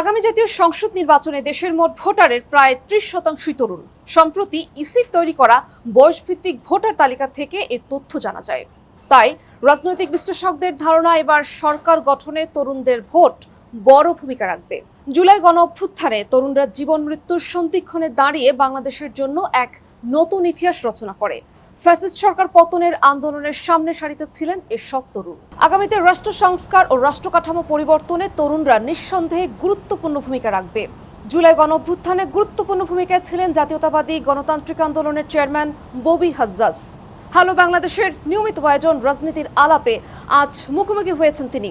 আগামী জাতীয় সংসদ নির্বাচনে দেশের মোট ভোটারের প্রায় ত্রিশ শতাংশই তরুণ। সম্প্রতি ইসির তৈরি করা বয়সভিত্তিক ভোটার তালিকা থেকে এ তথ্য জানা যায়। তাই রাজনৈতিক বিশ্লেষকদের ধারণা এবার সরকার গঠনে তরুণদের ভোট বড় ভূমিকা রাখবে। জুলাই গণ অভ্যুত্থানে তরুণরা জীবন মৃত্যুর সন্ধিক্ষণে দাঁড়িয়ে বাংলাদেশের জন্য এক নতুন ইতিহাস রচনা করে। ফ্যাসিস্ট সরকার পতনের আন্দোলনের সামনে সারিতে ছিলেন এসব তরুণ। আগামীতে রাষ্ট্র সংস্কার ও রাষ্ট্র কাঠামো পরিবর্তনে তরুণরা নিঃসন্দেহে গুরুত্বপূর্ণ ভূমিকা রাখবে। জুলাই গণ অভ্যুত্থানে গুরুত্বপূর্ণ ভূমিকায় ছিলেন জাতীয়তাবাদী গণতান্ত্রিক আন্দোলনের চেয়ারম্যান ববি হাজ্জাস হ্যালো বাংলাদেশের নিয়মিত আয়োজন রাজনীতির আলাপে আজ মুখোমুখি হয়েছেন তিনি।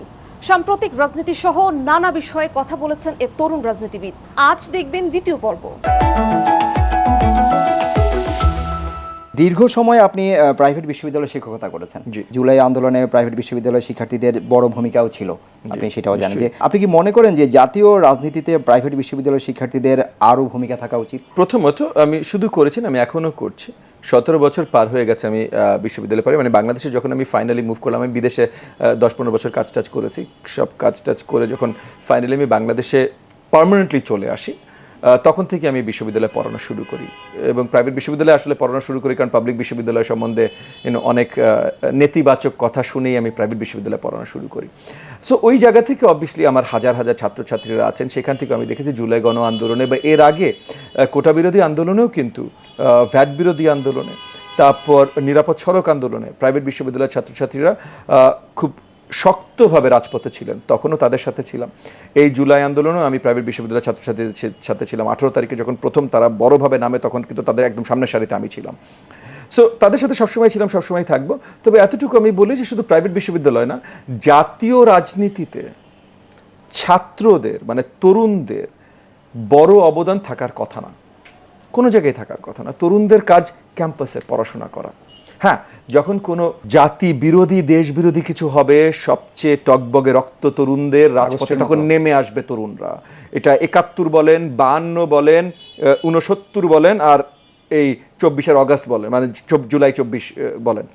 সাম্প্রতিক রাজনীতি সহ নানা বিষয়ে কথা বলেছেন এ তরুণ রাজনীতিবিদ। আজ দেখবেন দ্বিতীয় পর্ব। দীর্ঘ সময় আপনি প্রাইভেট বিশ্ববিদ্যালয়ে শিক্ষকতা করেছেন। জুলাই আন্দোলনে প্রাইভেট বিশ্ববিদ্যালয়ের শিক্ষার্থীদের বড় ভূমিকাও ছিল আপনি সেটাও জানেন যে আপনি কি মনে করেন যে জাতীয় রাজনীতিতে প্রাইভেট বিশ্ববিদ্যালয়ের শিক্ষার্থীদের আরও ভূমিকা থাকা উচিত? প্রথমত আমি শুধু করেছি না, আমি এখনও করছি। সতেরো বছর পার হয়ে গেছে আমি বিশ্ববিদ্যালয়ে পড়ে মানে বাংলাদেশে যখন আমি ফাইনালি মুভ করলাম আমি বিদেশে দশ পনেরো বছর কাজ টাজ করেছি। সব কাজ টাজ করে যখন ফাইনালি আমি বাংলাদেশে পার্মানেন্টলি চলে আসি তখন থেকে আমি বিশ্ববিদ্যালয়ে পড়ানো শুরু করি। এবং প্রাইভেট বিশ্ববিদ্যালয়ে আসলে পড়ানো শুরু করি কারণ পাবলিক বিশ্ববিদ্যালয় সম্বন্ধে know, অনেক নেতিবাচক কথা শুনেই আমি প্রাইভেট বিশ্ববিদ্যালয়ে পড়ানো শুরু করি। সো ওই জায়গা থেকে অবভিয়াসলি আমার হাজার হাজার ছাত্রছাত্রীরা আছেন। সেখান থেকে আমি দেখেছি জুলাই গণ আন্দোলনে বা এর আগে কোটা বিরোধী আন্দোলনেও কিন্তু ভ্যাট বিরোধী আন্দোলনে তারপর নিরাপদ সড়ক আন্দোলনে প্রাইভেট বিশ্ববিদ্যালয়ের ছাত্রছাত্রীরা খুব শক্তভাবে রাজপথে ছিলেন, তখনও তাদের সাথে ছিলাম। এই জুলাই আন্দোলনেও আমি প্রাইভেট বিশ্ববিদ্যালয়ের ছাত্রছাত্রীদের সাথে ছিলাম। আঠেরো তারিখে যখন প্রথম তারা বড়ভাবে নামে, তখন কিন্তু তাদের একদম সামনের সারিতে আমি ছিলাম। সো তাদের সাথে সবসময় ছিলাম, সবসময় থাকব। তবে এতটুকু আমি বলি যে, শুধু প্রাইভেট বিশ্ববিদ্যালয় না, জাতীয় রাজনীতিতে ছাত্রদের মানে তরুণদের বড় অবদান থাকার কথা না। কোনো জায়গায় থাকার কথা না। তরুণদের কাজ ক্যাম্পাসে পড়াশোনা করা। হ্যাঁ যখন কোনো জাতি বিরোধী দেশ বিরোধী কিছু হবে সবচেয়ে টকবগে রক্ত তরুণদের রাজপথে তখন নেমে আসবে তরুণরা। এটা একাত্তর বলেন বাহান্ন বলেন উনসত্তর বলেন আর এই চব্বিশের অগাস্ট বলেন মানে জুলাই চব্বিশ বলেন।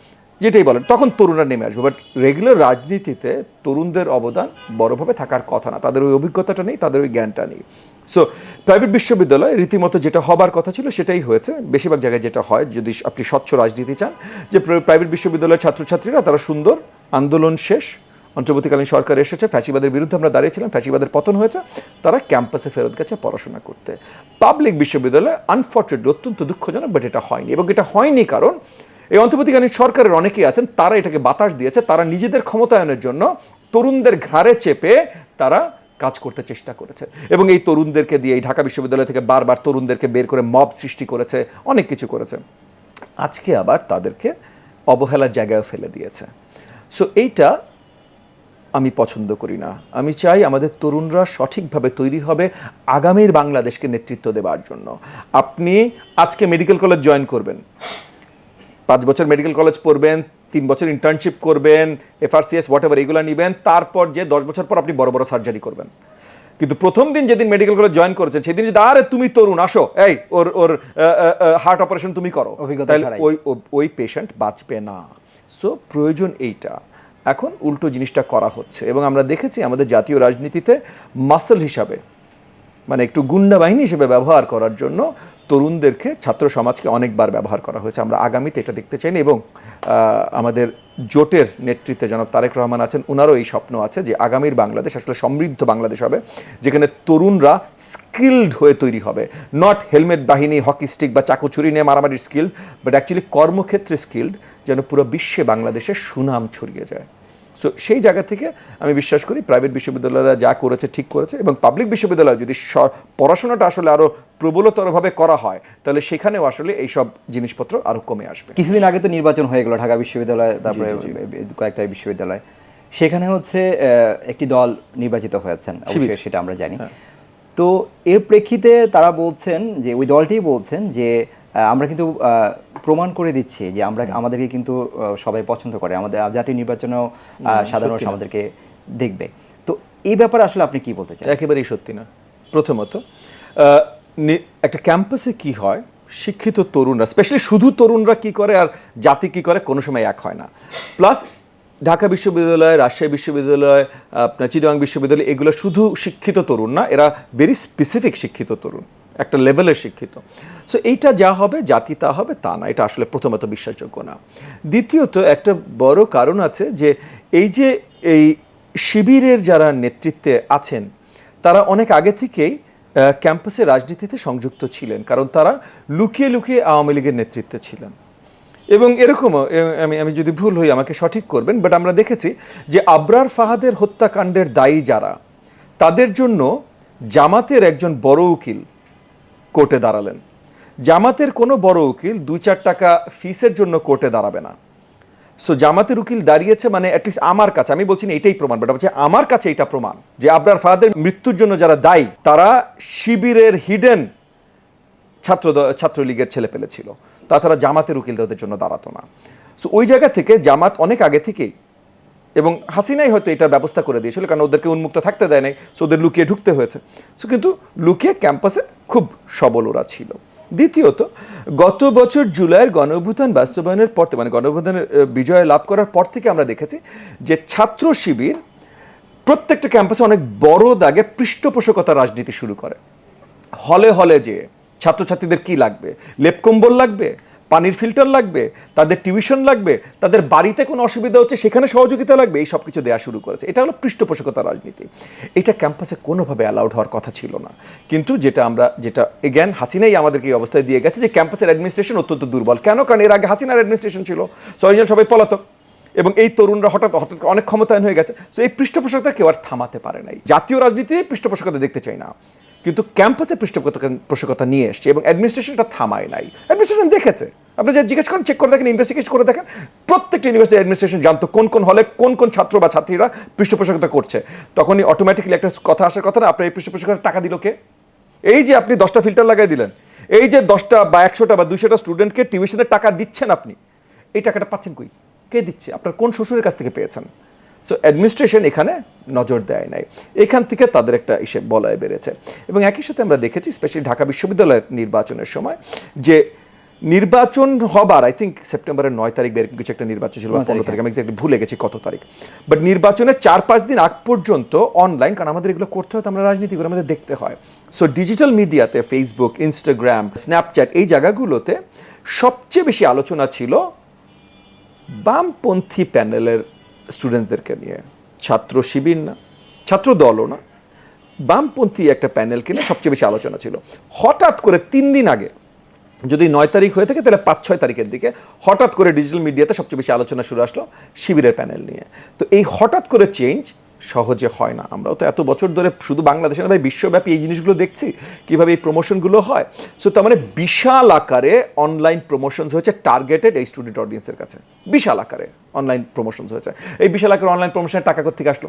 যেটাই বলেন, তখন তরুণরা নেমে আসবে। বাট রেগুলার রাজনীতিতে তরুণদের অবদান বড়ভাবে থাকার কথা না। তাদের ওই অভিজ্ঞতাটা নেই, তাদের ওই জ্ঞানটা নেই। সো প্রাইভেট বিশ্ববিদ্যালয় রীতিমতো যেটা হবার কথা ছিল সেটাই হয়েছে। বেশিরভাগ জায়গায় যেটা হয়, যদি আপনি স্বচ্ছ রাজনীতি চান, যে প্রাইভেট বিশ্ববিদ্যালয়ের ছাত্রছাত্রীরা, তারা সুন্দর, আন্দোলন শেষ, অন্তর্বর্তীকালীন সরকার এসেছে, ফ্যাসিবাদের বিরুদ্ধে আমরা দাঁড়িয়েছিলাম, ফ্যাসিবাদের পতন হয়েছে, তারা ক্যাম্পাসে ফেরত গেছে পড়াশোনা করতে। পাবলিক বিশ্ববিদ্যালয় আনফর্চুনেটলি অত্যন্ত দুঃখজনক বাট এটা হয়নি। এবং এটা হয়নি কারণ এই অন্তর্বর্তীকালীন সরকারের অনেকেই আছেন, তারা এটাকে বাতাস দিয়েছে, তারা নিজেদের ক্ষমতায়নের জন্য তরুণদের ঘাড়ে চেপে তারা কাজ করতে চেষ্টা করেছে। এবং এই তরুণদেরকে দিয়ে এই ঢাকা বিশ্ববিদ্যালয় থেকে বারবার তরুণদেরকে বের করে মব সৃষ্টি করেছে, অনেক কিছু করেছে। আজকে আবার তাদেরকে অবহেলার জায়গায় ফেলে দিয়েছে। সো এইটা আমি পছন্দ করি না। আমি চাই আমাদের তরুণরা সঠিকভাবে তৈরি হবে আগামীর বাংলাদেশকে নেতৃত্ব দেওয়ার জন্য। আপনি আজকে মেডিকেল কলেজ জয়েন করবেন। পাঁচ বছর মেডিকেল কলেজ পড়বেন তিন বছর ইন্টার্নশিপ করবেন এফআরসিএস হোয়াট এভার এগুলো নেবেন তারপর যে দশ বছর পর আপনি বড় বড় সার্জারি করবেন। কিন্তু প্রথম দিন যেদিন মেডিকেল কলেজ জয়েন করেছেন সেদিন যদি আরে তুমি তরুণ আসো এই ওর ওর হার্ট অপারেশন তুমি করো অভিজ্ঞতা তাহলে ওই ওই পেশেন্ট বাঁচবে না। সো প্রয়োজন এইটা। এখন উল্টো জিনিসটা করা হচ্ছে। এবং আমরা দেখেছি আমাদের জাতীয় রাজনীতিতে মাসল হিসাবে মানে একটু গুন্ডা বাহিনী হিসেবে ব্যবহার করার জন্য তরুণদেরকে, ছাত্র সমাজকে অনেকবার ব্যবহার করা হয়েছে। আমরা আগামীতে এটা দেখতে চাই এবং আমাদের জোটের নেতৃত্বে জনাব তারেক রহমান আছেন ওনারও এই স্বপ্ন আছে যে আগামীর বাংলাদেশ আসলে সমৃদ্ধ বাংলাদেশ হবে, যেখানে তরুণরা স্কিল্ড হয়ে তৈরি হবে। নট হেলমেট বাহিনী হকি স্টিক বা চাকুচুরি নিয়ে মারামারির স্কিল্ড বাট অ্যাকচুয়ালি কর্মক্ষেত্রে স্কিল্ড যেন পুরো বিশ্বে বাংলাদেশের সুনাম ছড়িয়ে যায়। সো সেই জায়গা থেকে আমি বিশ্বাস করি প্রাইভেট বিশ্ববিদ্যালয়রা যা করেছে ঠিক করেছে এবং পাবলিক বিশ্ববিদ্যালয় যদি পড়াশোনাটা আসলে আরও প্রবলতরভাবে করা হয় তাহলে সেখানেও আসলে এইসব জিনিসপত্র আরও কমে আসবে। কিছুদিন আগে তো নির্বাচন হয়ে গেল ঢাকা বিশ্ববিদ্যালয় তারপরে কয়েকটা বিশ্ববিদ্যালয়। সেখানে হচ্ছে একটি দল নির্বাচিত হয়েছেন সেটা আমরা জানি। তো এর প্রেক্ষিতে তারা বলছেন যে ওই দলটিই বলছেন যে আমরা কিন্তু প্রমাণ করে দিচ্ছি যে আমরা আমাদেরকে কিন্তু সবাই পছন্দ করে। আমাদের জাতীয় নির্বাচনেও সাধারণ আমাদেরকে দেখবে। তো এই ব্যাপারে আসলে আপনি কি বলতে চান? একেবারেই সত্যি না। প্রথমত একটা ক্যাম্পাসে কি হয় শিক্ষিত তরুণরা স্পেশালি শুধু তরুণরা কি করে আর জাতি কি করে কোনো সময় এক হয় না। প্লাস ঢাকা বিশ্ববিদ্যালয় রাজশাহী বিশ্ববিদ্যালয় আপনার চিটাং বিশ্ববিদ্যালয় এগুলো শুধু শিক্ষিত তরুণ না এরা ভেরি স্পেসিফিক শিক্ষিত তরুণ। একটা লেভেলে শিক্ষিত। সো এইটা যা হবে, জাতি তা হবে, তা না। এটা আসলে প্রথমত বিশ্বাসযোগ্য না। দ্বিতীয়ত, একটা বড় কারণ আছে যে, এই যে, এই শিবিরের যারা নেতৃত্বে আছেন, তারা অনেক আগে থেকেই ক্যাম্পাসে রাজনীতিতে সংযুক্ত ছিলেন। কারণ তারা লুকিয়ে লুকিয়ে আওয়ামী লীগের নেতৃত্বে ছিলেন। এবং এরকমও আমি আমি যদি ভুল হই, আমাকে সঠিক করবেন বাট আমরা দেখেছি যে, আবরার ফাহাদের হত্যাকাণ্ডের দায়ী যারা, তাদের জন্য জামাতের একজন বড় উকিল কোর্টে দাঁড়ালেন। জামাতের কোনো বড় উকিল দুই চার টাকা ফিসের জন্য কোর্টে দাঁড়াবে না। সো জামাতের উকিল দাঁড়িয়েছে মানে অ্যাটলিস্ট আমার কাছে, আমি বলছি না এটাই প্রমাণ বাট বলছি আমার কাছে এটা প্রমাণ যে আবরার ফাহাদের মৃত্যুর জন্য যারা দায়ী, তারা শিবিরের হিডেন ছাত্র ছাত্রলীগের ছেলে পেলে ছিল। তাছাড়া জামাতের উকিল তাদের জন্য দাঁড়াতো না। সো ওই জায়গা থেকে জামাত অনেক আগে থেকেই এবং হাসিনাই হয়তো এটার ব্যবস্থা করে দিয়েছিল, কারণ ওদেরকে উন্মুক্ত থাকতে দেয় নাই সো ওদের লুকিয়ে ঢুকতে হয়েছে। সো কিন্তু লুকিয়ে ক্যাম্পাসে খুব সবল ওরা ছিল। দ্বিতীয়ত, গত বছর জুলাইয়ের গণঅভ্যুত্থান বাস্তবায়নের পর মানে গণঅভ্যুত্থানের বিজয় লাভ করার পর থেকে আমরা দেখেছি যে ছাত্র শিবির প্রত্যেকটা ক্যাম্পাসে অনেক বড় দাগে পৃষ্ঠপোষকতা রাজনীতি শুরু করে। হলে হলে যে, ছাত্রছাত্রীদের কি লাগবে? লেপকম্বল লাগবে? পানির ফিল্টার লাগবে, তাদের টিউশন লাগবে, তাদের বাড়িতে কোনো অসুবিধা হচ্ছে, সেখানে সহযোগিতা লাগবে, এই সব কিছু দেওয়া শুরু করেছে। এটা হলো পৃষ্ঠপোষকতা রাজনীতি। এটা ক্যাম্পাসে কোনোভাবে অ্যালাউড হওয়ার কথা ছিল না। কিন্তু যেটা আমরা, যেটা এগেন হাসিনাই আমাদেরকে এই অবস্থায় দিয়ে গেছে যে ক্যাম্পাসের অ্যাডমিনিস্ট্রেশন অত্যন্ত দুর্বল। কেন? কারণ এর আগে হাসিনার অ্যাডমিনিস্ট্রেশন ছিল। সবাই সবাই পলাতক। এবং এই তরুণরা হঠাৎ হঠাৎ অনেক ক্ষমতায়ন হয়ে গেছে। সো এই পৃষ্ঠপোষকতা কেউ আর থামাতে পারে নাই। জাতীয় রাজনীতিতে পৃষ্ঠপোষকতা দেখতে চাই না। কিন্তু ক্যাম্পাসে পৃষ্ঠপোষকতা পোষকতা নিয়ে এসছে এবং অ্যাডমিনিস্ট্রেশনটা থামায় নাই। অ্যাডমিনিস্ট্রেশন দেখেছে। আপনি যে জিজ্ঞেস করেন চেক করে দেখেন ইনভেস্টিগেট করে দেখেন, প্রত্যেকটা ইউনিভার্সিটি অ্যাডমিনিস্ট্রেশন জানতো কোন কোন হলে কোন কোন ছাত্র বা ছাত্রীরা পৃষ্ঠপোষকতা করছে। তখনই অটোমেটিক্যালি একটা কথা আসার কথা না আপনার এই পৃষ্ঠপোষকতার টাকা দিল কে? এই যে আপনি দশটা ফিল্টার লাগাই দিলেন, এই যে দশটা বা একশোটা বা দুইশোটা স্টুডেন্টকে টিউশনের টাকা দিচ্ছেন আপনি, এই টাকাটা পাচ্ছেন কই? কে দিচ্ছে? আপনার কোন শ্বশুরের কাছ থেকে পেয়েছেন? সো অ্যাডমিনিস্ট্রেশন এখানে নজর দেয় নাই। এখান থেকে তাদের একটা ইসে বলয় বেড়েছে। এবং একই সাথে আমরা দেখেছি স্পেশালি ঢাকা বিশ্ববিদ্যালয়ের নির্বাচনের সময় যে নির্বাচন হবার আই থিঙ্ক সেপ্টেম্বরের নয় তারিখ বা এরকম কিছু একটা নির্বাচন ছিল পনেরো তারিখ আমি এক্স্যাক্টলি ভুলে গেছি কত তারিখ। বাট নির্বাচনের চার পাঁচ দিন আগ পর্যন্ত অনলাইন কারণ আমাদের এগুলো করতে হয় তো আমরা রাজনীতি করে আমাদের দেখতে হয়। সো ডিজিটাল মিডিয়াতে ফেসবুক ইনস্টাগ্রাম স্ন্যাপচ্যাট এই জায়গাগুলোতে সবচেয়ে বেশি আলোচনা ছিল বামপন্থী প্যানেলের স্টুডেন্টসদেরকে নিয়ে। ছাত্র শিবির না, ছাত্র দলও না। বামপন্থী একটা প্যানেল কিনে সবচেয়ে বেশি আলোচনা ছিল। হঠাৎ করে তিন দিন আগে, যদি নয় তারিখ হয়ে থাকে, তাহলে পাঁচ ছয় তারিখের দিকে হঠাৎ করে ডিজিটাল মিডিয়াতে সবচেয়ে বেশি আলোচনা শুরু আসলো শিবিরের প্যানেল নিয়ে। তো এই হঠাৎ করে চেঞ্জ সহজে হয় না। আমরাও তো এত বছর ধরে শুধু বাংলাদেশে না ভাই, বিশ্বব্যাপী এই জিনিসগুলো দেখছি, কীভাবে এই প্রমোশনগুলো হয়। সো তার মানে বিশাল আকারে অনলাইন প্রমোশনস হয়েছে টার্গেটেড এই স্টুডেন্ট অডিয়েন্সের কাছে। বিশাল আকারে অনলাইন প্রমোশনস হয়েছে। এই বিশাল আকারে অনলাইন প্রমোশনের টাকা থেকে আসলো?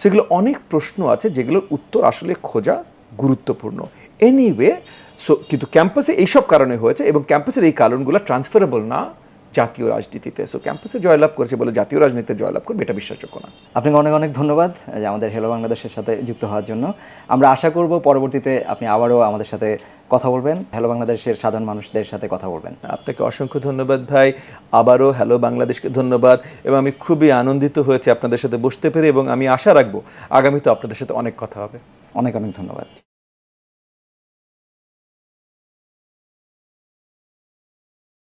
সেগুলো অনেক প্রশ্ন আছে যেগুলোর উত্তর আসলে খোঁজা গুরুত্বপূর্ণ। এনিওয়ে সো কিন্তু ক্যাম্পাসে এইসব কারণে হয়েছে এবং ক্যাম্পাসের এই কারণগুলো ট্রান্সফারেবল না। জাতীয় রাজনীতিতে। সো ক্যাম্পাসে জয়লাভ করেছে বলে জাতীয় রাজনীতিতে জয়লাভ করবে এটা বিশ্বাসযোগ্য না আপনাকে অনেক অনেক ধন্যবাদ যে আমাদের হেলো বাংলাদেশের সাথে যুক্ত হওয়ার জন্য। আমরা আশা করব পরবর্তীতে আপনি আবারও আমাদের সাথে কথা বলবেন হেলো বাংলাদেশের সাধারণ মানুষদের সাথে কথা বলবেন। আপনাকে অসংখ্য ধন্যবাদ ভাই আবারও হ্যালো বাংলাদেশকে ধন্যবাদ এবং আমি খুবই আনন্দিত হয়েছে আপনাদের সাথে বসতে পেরে এবং আমি আশা রাখব আগামীতে আপনাদের সাথে অনেক কথা হবে। অনেক অনেক ধন্যবাদ।